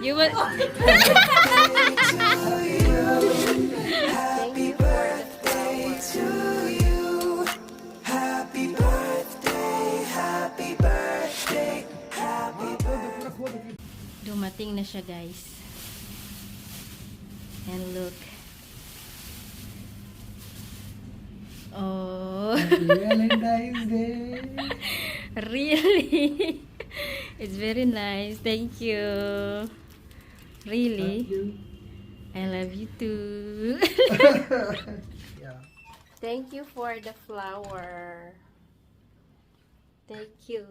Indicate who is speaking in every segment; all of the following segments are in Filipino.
Speaker 1: Happy birthday to you will... Dumating na siya, guys. And look. Oh,
Speaker 2: Valentine's Day.
Speaker 1: really? It's very nice. Thank you. Really? I love you too.
Speaker 2: Yeah.
Speaker 1: Thank you for the flower. Thank you.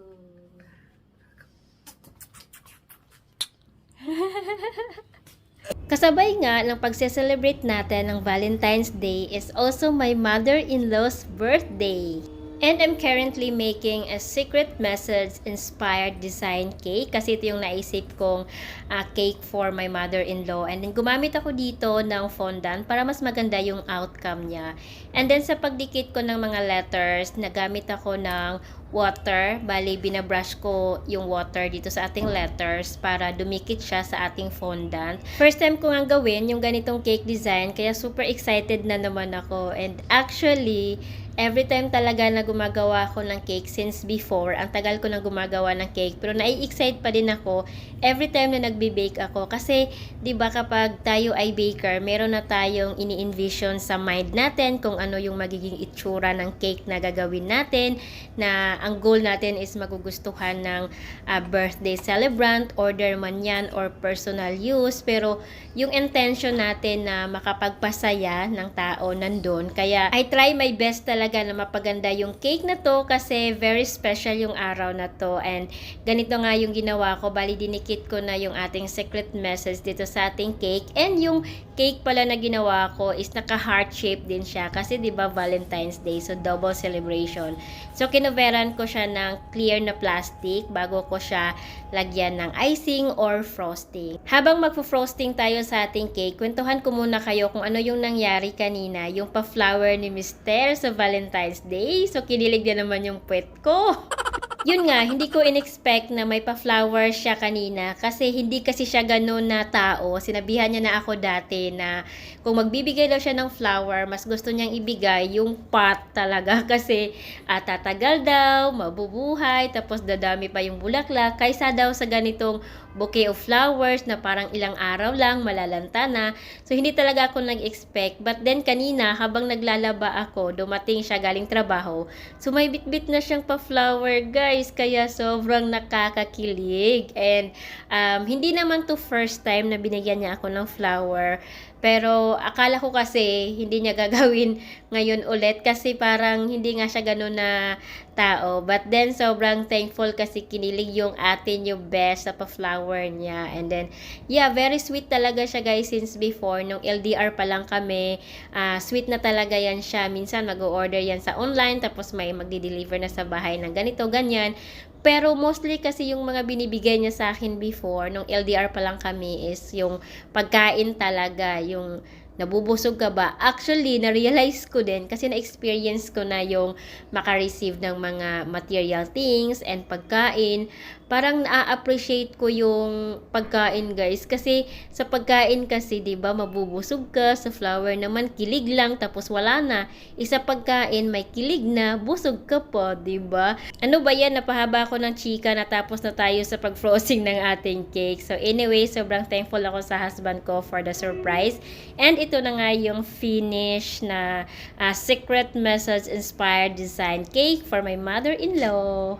Speaker 1: Kasabay nga ng pagse-celebrate natin ng Valentine's Day is also my mother-in-law's birthday. And I'm currently making a secret message inspired design cake kasi ito yung naisip kong ah, cake for my mother-in-law. And then gumamit ako dito ng fondant para mas maganda yung outcome niya. And then sa pagdikit ko ng mga letters, nagamit ako ng water. Bali, binabrush ko yung water dito sa ating letters para dumikit siya sa ating fondant. First time ko nga gawin yung ganitong cake design, kaya super excited na naman ako. And actually, every time talaga na gumagawa ako ng cake since before, ang tagal ko na gumagawa ng cake, pero nai-excite pa din ako every time na nagbe-bake ako. Kasi, di ba kapag tayo ay baker, meron na tayong ini-envision sa mind natin kung ano yung magiging itsura ng cake na gagawin natin, na ang goal natin is magugustuhan ng ah, birthday celebrant, order man yan or personal use, pero yung intention natin na makapagpasaya ng tao nandun. Kaya I try my best talaga na mapaganda yung cake na to kasi very special yung araw na to and ganito nga yung ginawa ko. Bali dinikit ko na yung ating secret message dito sa ating cake and yung cake pala na ginawa ko is naka heart shape din siya kasi 'di ba Valentine's Day so double celebration. So kinoveran ko siya ng clear na plastic bago ko siya lagyan ng icing or frosting. Habang magfo-frosting tayo sa ating cake, kwentuhan ko muna kayo kung ano yung nangyari kanina, yung pa-flower ni Mister sa Valentine's Day. So kinilig din naman yung puwet ko. Yun nga, hindi ko in-expect na may pa-flower siya kanina kasi hindi kasi siya ganun na tao. Sinabihan niya na ako dati na kung magbibigay daw siya ng flower, mas gusto niyang ibigay yung pot talaga kasi ah, tatagal daw, mabubuhay, tapos dadami pa yung bulaklak kaysa daw sa ganitong bouquet of flowers na parang ilang araw lang malalanta na. So hindi talaga ako nag-expect. But then kanina habang naglalaba ako, dumating siya galing trabaho. So may bitbit na siyang pa-flower guys. Kaya sobrang nakakakilig. And um, hindi naman to first time na binigyan niya ako ng flower. Pero akala ko kasi hindi niya gagawin ngayon ulit kasi parang hindi nga siya ganun na tao. But then sobrang thankful kasi kinilig yung atin yung best sa pa-flower niya. And then yeah, very sweet talaga siya guys since before. Nung LDR pa lang kami, ah, sweet na talaga yan siya. Minsan mag-order yan sa online tapos may magdi-deliver na sa bahay ng ganito, ganyan. Pero mostly kasi yung mga binibigay niya sa akin before, nung LDR pa lang kami, is yung pagkain talaga, yung nabubusog ka ba? Actually, na-realize ko din kasi na-experience ko na yung makareceive ng mga material things and pagkain. Parang na-appreciate ko yung pagkain guys kasi sa pagkain kasi 'di ba mabubusog ka sa flower naman kilig lang tapos wala na. Isa pagkain may kilig na, busog ka pa, 'di ba? Ano ba 'yan? Napahaba ako ng chika na tapos na tayo sa pag-frosting ng ating cake. So anyway, sobrang thankful ako sa husband ko for the surprise. And ito na nga yung finish na ah, secret message inspired design cake for my mother-in-law.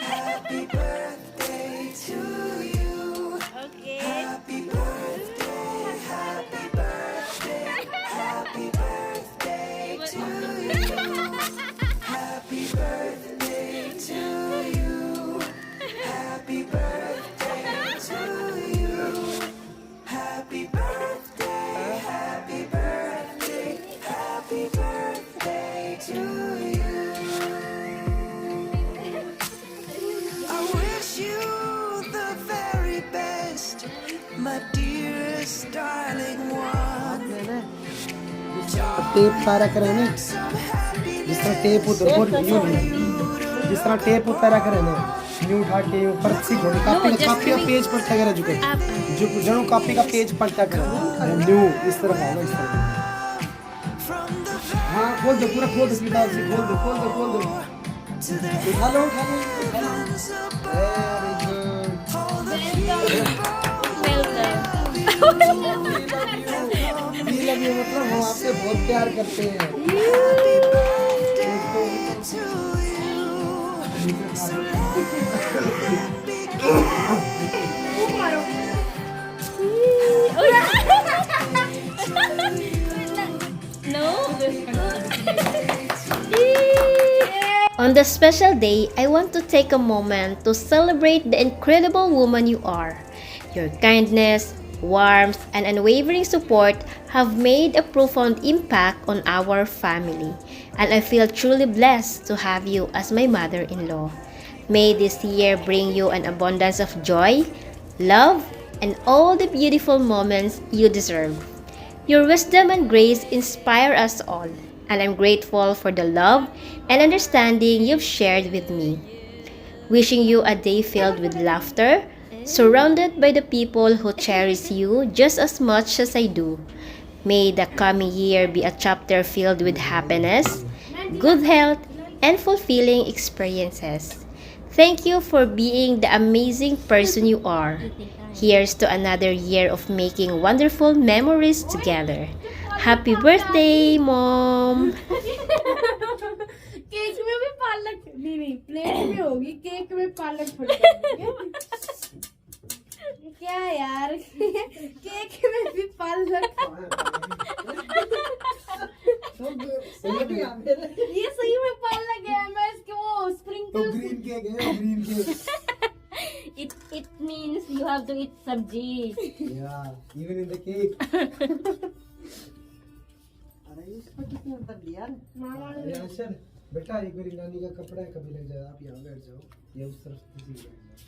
Speaker 3: Happy birthday to you. Okay.
Speaker 2: Happy tape सारा
Speaker 3: कर है
Speaker 2: जिस तरह टेप उधर यूं जिस तरह टेप उतारा कर है यूं उठा के यूं पर सी घोड़ी कॉपी कॉपी का पेज पलटा कर
Speaker 1: जो
Speaker 2: जो जनो कॉपी का पेज पलटा कर न्यू इस तरह है इस तरह हां खोल दो पूरा खोल दो सीधा जी खोल दो खोल दो खोल दो उठा लो उठा लो लव यू मतलब हम आपसे बहुत प्यार करते हैं
Speaker 1: No. On the special day, I want to take a moment to celebrate the incredible woman you are. Your kindness, warmth, and unwavering support have made a profound impact on our family, and I feel truly blessed to have you as my mother in law. May this year bring you an abundance of joy, love, and all the beautiful moments you deserve. Your wisdom and grace inspire us all, and I'm grateful for the love and understanding you've shared with me. Wishing you a day filled with laughter, surrounded by the people who cherish you just as much as I do. May the coming year be a chapter filled with happiness, good health, and fulfilling experiences. Thank you for being the amazing person you are. Here's to another year of making wonderful memories together. Happy birthday, Mom!
Speaker 4: Cake में भी पालक नहीं नहीं प्लेट में होगी केक में पालक फट जाएगी क्या यार? केक में भी पालक ये सही में पालक है मैं इसके वो स्प्रिंकल
Speaker 2: ग्रीन केक है green cake
Speaker 1: It, it means you have to eat sabji.
Speaker 2: या इवन इन द केक अरे आशर बेटा एक बार नानी का कपड़ा है कभी लग जाए आप यहाँ बैठ जाओ। ये उस तरफ़ किसी बैठ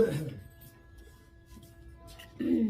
Speaker 2: जाओ। Спасибо.